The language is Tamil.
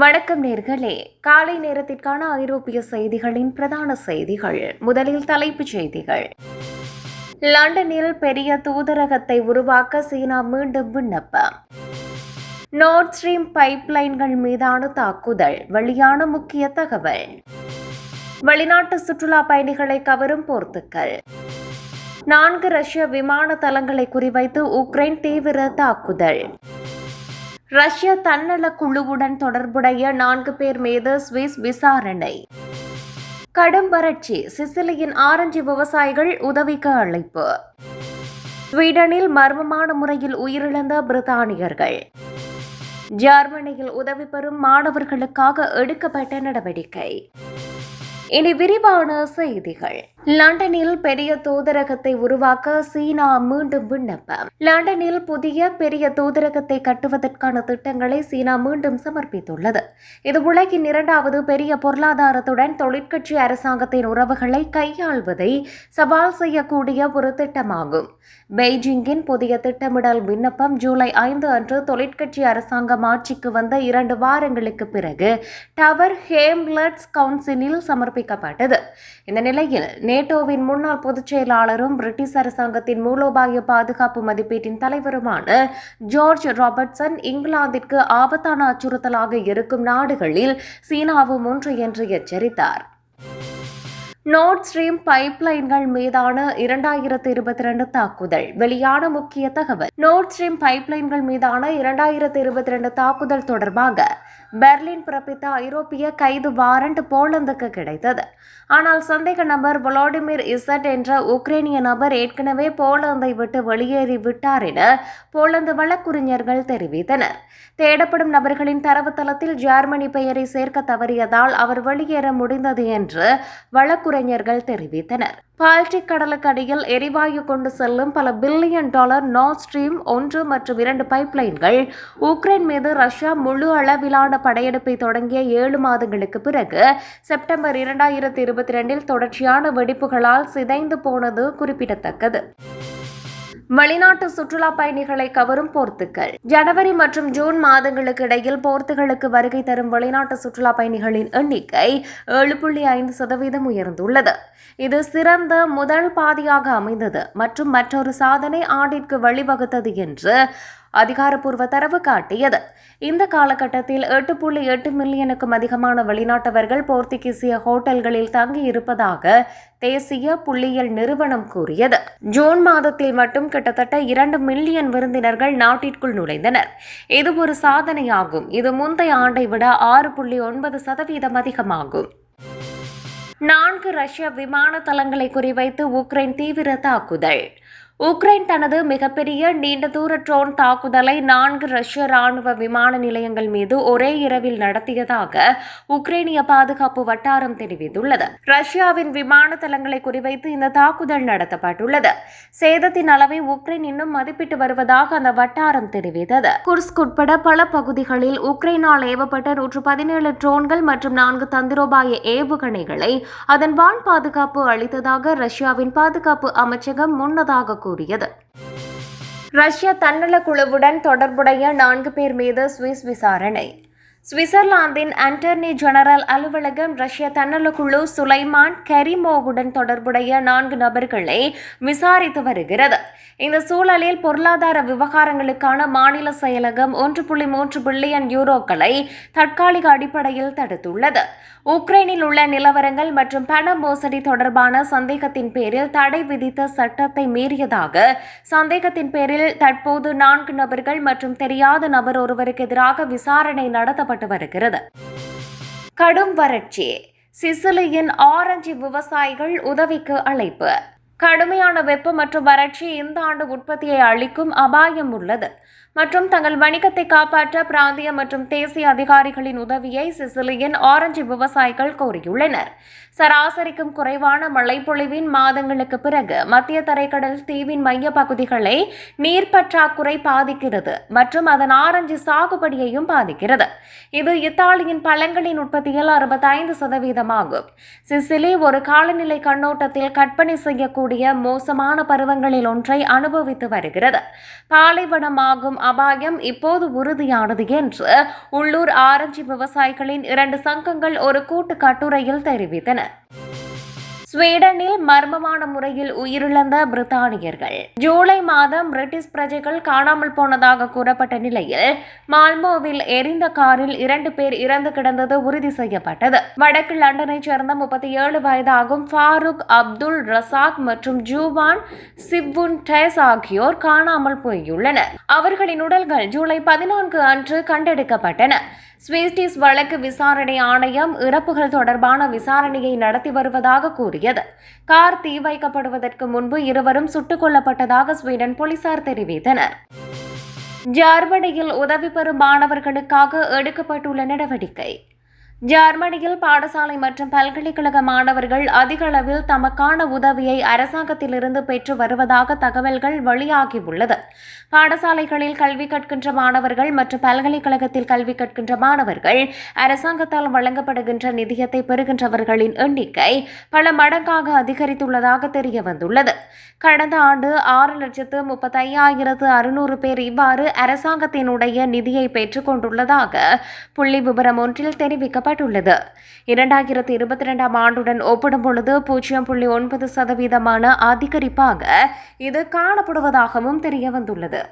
வணக்கம் நேர்களே. காலை நேரத்திற்கான ஐரோப்பிய செய்திகளின் பிரதான செய்திகள். முதலில் தலைப்புச் செய்திகள். லண்டனில் பெரிய தூதரகத்தை உருவாக்க சீனா மீண்டும் விண்ணப்பம். நோர்த் ஸ்ட்ரீம் பைப்லைன்கள் மீதான தாக்குதல். வெளியான முக்கிய தகவல். வெளிநாட்டு சுற்றுலா பயணிகளை கவரும் போர்த்துக்கல். நான்கு ரஷ்ய விமான தளங்களை குறிவைத்து உக்ரைன் தீவிர தாக்குதல். ரஷ்ய தன்னல குழுவுடன் தொடர்புடைய நான்கு பேர் மீது சுவிஸ் விசாரணை. கடும் வறட்சி சிசிலியின் ஆரஞ்சு விவசாயிகள் உதவிக்கு அழைப்பு. ஸ்வீடனில் மர்மமான முறையில் உயிரிழந்த பிரித்தானியர்கள். ஜெர்மனியில் உதவி பெறும் மாணவர்களுக்காக எடுக்கப்பட்ட நடவடிக்கை. இனி விரிவான செய்திகள். லண்டனில் பெரிய தூதரகத்தை உருவாக்க சீனா மீண்டும் விண்ணப்பம். லண்டனில் புதிய பெரிய தூதரகத்தை கட்டுவதற்கான திட்டங்களை சீனா மீண்டும் சமர்ப்பித்துள்ளது. இது உலகின் இரண்டாவது பெரிய பொருளாதாரத்துடன் தொழிற்கட்சி அரசாங்கத்தின் உறவுகளை கையாள்வதை சவால் செய்யக்கூடிய ஒரு திட்டமாகும். பெய்ஜிங்கின் புதிய திட்டமிடல் விண்ணப்பம் ஜூலை ஐந்து அன்று தொழிற்கட்சி அரசாங்கம் ஆட்சிக்கு வந்த இரண்டு வாரங்களுக்கு பிறகு டவர் ஹேம்லட்ஸ் கவுன்சிலில் சமர்ப்பிக்கப்பட்டது இந்த நிலையில் நேட்டோவின் முன்னாள் பொதுச் செயலாளரும் பிரிட்டிஷ் அரசாங்கத்தின் மூலோபாய பாதுகாப்பு மதிப்பீட்டின் தலைவருமான ஜார்ஜ் ராபர்ட்சன் இங்கிலாந்திற்கு ஆபத்தான அச்சுறுத்தலாக இருக்கும் நாடுகளில் சீனாவும் ஒன்று என்று எச்சரித்தார். நோர்ட் ஸ்ட்ரீம் பைப்லைன்கள் மீதான இரண்டாயிரத்து இருபத்தி ரெண்டு தாக்குதல். வெளியான முக்கிய தகவல் நோர்ட் ஸ்ட்ரீம் பைப்லைன்கள் மீதான இரண்டாயிரத்து இருபத்தி ரெண்டு தாக்குதல் தொடர்பாக பெர்லின் பிறப்பித்த ஐரோப்பிய கைது வாரண்ட் போலந்துக்கு கிடைத்தது. ஆனால் சந்தேக நபர் வளாடிமிர் இசட் என்ற உக்ரைனிய நபர் ஏற்கனவே போலந்தை விட்டு வெளியேறி விட்டார் என போலந்து வழக்குரைஞர்கள் தெரிவித்தனர். தேடப்படும் நபர்களின் தரவுத்தளத்தில் ஜெர்மனி பெயரை சேர்க்க தவறியதால் அவர் வெளியேற முடிந்தது என்று வழக்குரைஞர்கள் தெரிவித்தனர். பால்டிக் கடலுக்கடியில் எரிவாயு கொண்டு செல்லும் பல பில்லியன் டாலர் நார்த் ஸ்ட்ரீம் ஒன்று மற்றும் இரண்டு பைப்லைன்கள் உக்ரைன் மீது ரஷ்யா முழு அளவிலான படையெடுப்பை தொடங்கிய ஏழு மாதங்களுக்கு பிறகு செப்டம்பர் இரண்டாயிரத்தி இருபத்தி ரெண்டில் தொடர்ச்சியான வெடிப்புகளால் சிதைந்து போனது குறிப்பிடத்தக்கது. வெளிநாட்டு சுற்றுலா பயணிகளை கவரும் போர்த்துக்கல். ஜனவரி மற்றும் ஜூன் மாதங்களுக்கு இடையில் போர்த்துகலுக்கு வருகை தரும் வெளிநாட்டு சுற்றுலா பயணிகளின் எண்ணிக்கை ஏழு புள்ளி ஐந்து சதவீதம் உயர்ந்துள்ளது. இது சிறந்த முதல் பாதியாக அமைந்தது மற்றும் மற்றொரு சாதனை ஆண்டிற்கு வழிவகுத்தது என்று அதிகாரப்பூர்வ தரவு காட்டியது. இந்த காலகட்டத்தில் எட்டு புள்ளி எட்டு மில்லியனுக்கும் அதிகமான வெளிநாட்டவர்கள் போர்த்துகீசிய ஹோட்டல்களில் தங்கியிருப்பதாக தேசிய புள்ளியியல் நிறுவனம் கூறியது. ஜூன் மாதத்தில் மட்டும் கிட்டத்தட்ட இரண்டு மில்லியன் விருந்தினர்கள் நாட்டிற்குள் நுழைந்தனர். இது ஒரு சாதனையாகும். இது முந்தைய ஆண்டை விட ஆறு புள்ளி ஒன்பது சதவீதம் அதிகமாகும். நான்கு ரஷ்ய விமான தளங்களை குறிவைத்து உக்ரைன் தீவிர தாக்குதல். உக்ரைன் தனது மிகப்பெரிய நீண்ட தூர ட்ரோன் தாக்குதலை நான்கு ரஷ்ய ராணுவ விமான நிலையங்கள் மீது ஒரே இரவில் நடத்தியதாக உக்ரைனிய பாதுகாப்பு வட்டாரம் தெரிவித்துள்ளது. ரஷ்யாவின் விமான தளங்களை குறிவைத்து இந்த தாக்குதல் நடத்தப்பட்டுள்ளது. சேதத்தின் அளவை உக்ரைன் இன்னும் மதிப்பிட்டு வருவதாக அந்த வட்டாரம் தெரிவித்தது. குர்ஸ்க் உட்பட பல பகுதிகளில் உக்ரைனால் ஏவப்பட்ட நூற்று பதினேழு ட்ரோன்கள் மற்றும் நான்கு தந்திரோபாய ஏவுகணைகளை அதன் வான் பாதுகாப்பு அளித்ததாக ரஷ்யாவின் பாதுகாப்பு அமைச்சகம் முன்னதாக கூறியது ரஷ்ய தன்னல குழுவுடன் தொடர்புடைய நான்கு பேர் மீது சுவிஸ் விசாரணை. சுவிட்சர்லாந்தின் அண்டர்னி ஜெனரல் அலுவலகம் ரஷ்ய தன்னல குழு சுலைமான் கரிமோவுடன் தொடர்புடைய நான்கு நபர்களை விசாரித்து வருகிறது. இந்த சூழலில் பொருளாதார விவகாரங்களுக்கான மாநில செயலகம் ஒன்று புள்ளி மூன்று பில்லியன் யூரோக்களை தற்காலிக அடிப்படையில் தடுத்துள்ளது. உக்ரைனில் உள்ள நிலவரங்கள் மற்றும் பண மோசடி தொடர்பான சந்தேகத்தின் பேரில் தடை விதித்த சட்டத்தை மீறியதாக சந்தேகத்தின் பேரில் தற்போது நான்கு நபர்கள் மற்றும் தெரியாத நபர் ஒருவருக்கு எதிராக விசாரணை நடத்தப்பட்டு வருகிறது. கடும் வறட்சி. சிசிலியின் ஆரஞ்சு விவசாயிகள் உதவிக்கு அழைப்பு. கடுமையான வெப்பம் மற்றும் வறட்சி இந்த ஆண்டு உற்பத்தியை அளிக்கும் அபாயம் உள்ளது. மற்றும் தங்கள் வணிகத்தை காப்பாற்ற பிராந்திய மற்றும் தேசிய அதிகாரிகளின் உதவியை சிசிலியின் ஆரஞ்சு விவசாயிகள் கோரியுள்ளனர். சராசரிக்கும் குறைவான மழைப்பொழிவின் மாதங்களுக்கு பிறகு மத்திய தரைக்கடல் தீவின் மைய பகுதிகளை நீர் பற்றாக்குறை பாதிக்கிறது மற்றும் அதன் ஆரஞ்சு சாகுபடியையும் பாதிக்கிறது. இது இத்தாலியின் பழங்களின் உற்பத்தியில் அறுபத்தைந்து சதவீதமாகும். சிசிலி ஒரு காலநிலை கண்ணோட்டத்தில் கற்பனை செய்யக்கூடிய மோசமான பருவங்களில் ஒன்றை அனுபவித்து வருகிறது. பாலைவனமாகும் அபாயம் இப்போது உறுதியானது என்று உள்ளூர் ஆரஞ்சு விவசாயிகளின் இரண்டு சங்கங்கள் ஒரு கூட்டு கட்டுரையில் தெரிவித்தன. ஸ்வீடனில் மர்மமான முறையில் உயிரிழந்த பிரித்தானியர்கள். ஜூலை மாதம் பிரிட்டிஷ் பிரஜைகள் காணாமல் போனதாக கூறப்பட்ட நிலையில் மால்மோவில் எரிந்த காரில் இரண்டு பேர் இறந்து கிடந்தது உறுதி செய்யப்பட்டது. வடக்கு லண்டனைச் சேர்ந்த முப்பத்தி ஏழு வயதாகும் ஃபாரூக் அப்துல் ரசாக் மற்றும் ஜூவான் சிப்வுன் டேஸ் ஆகியோர் காணாமல் போயுள்ளனர். அவர்களின் உடல்கள் ஜூலை பதினான்கு அன்று கண்டெடுக்கப்பட்டன. ஸ்வீஸ்டிஸ் வழக்கு விசாரணை ஆணையம் இறப்புகள் தொடர்பான விசாரணையை நடத்தி வருவதாக கூறியது. கார் தீ வைக்கப்படுவதற்கு முன்பு இருவரும் சுட்டுக் கொல்லப்பட்டதாக ஸ்வீடன் போலீசார் தெரிவித்தனர். ஜெர்மனியில் உதவி பெறும் மாணவர்களுக்காக எடுக்கப்பட்டுள்ள நடவடிக்கை. ஜெர்மனியில் பாடசாலை மற்றும் பல்கலைக்கழக மாணவர்கள் அதிக அளவில் தமக்கான உதவியை அரசாங்கத்திலிருந்து பெற்று வருவதாக தகவல்கள் வெளியாகியுள்ளது. பாடசாலைகளில் கல்வி கற்கின்ற மாணவர்கள் மற்றும் பல்கலைக்கழகத்தில் கல்வி கற்கின்ற மாணவர்கள் அரசாங்கத்தால் வழங்கப்படுகின்ற நிதியத்தை பெறுகின்றவர்களின் எண்ணிக்கை பல மடங்காக அதிகரித்துள்ளதாக தெரிய வந்துள்ளது கடந்த ஆண்டு ஆறு லட்சத்து முப்பத்தையாயிரத்து அறுநூறு பேர் இவ்வாறு அரசாங்கத்தினுடைய நிதியை பெற்றுக் கொண்டுள்ளதாக புள்ளி விவரம் ஒன்றில் தெரிவிக்கப்பட்டுள்ளது. இரண்டாயிரத்து இருபத்தி இரண்டாம் ஆண்டுடன் ஒப்பிடும் பொழுது பூஜ்ஜியம் புள்ளி ஒன்பது சதவீதமான அதிகரிப்பாக இது காணப்படுவதாகவும் தெரியவந்துள்ளது.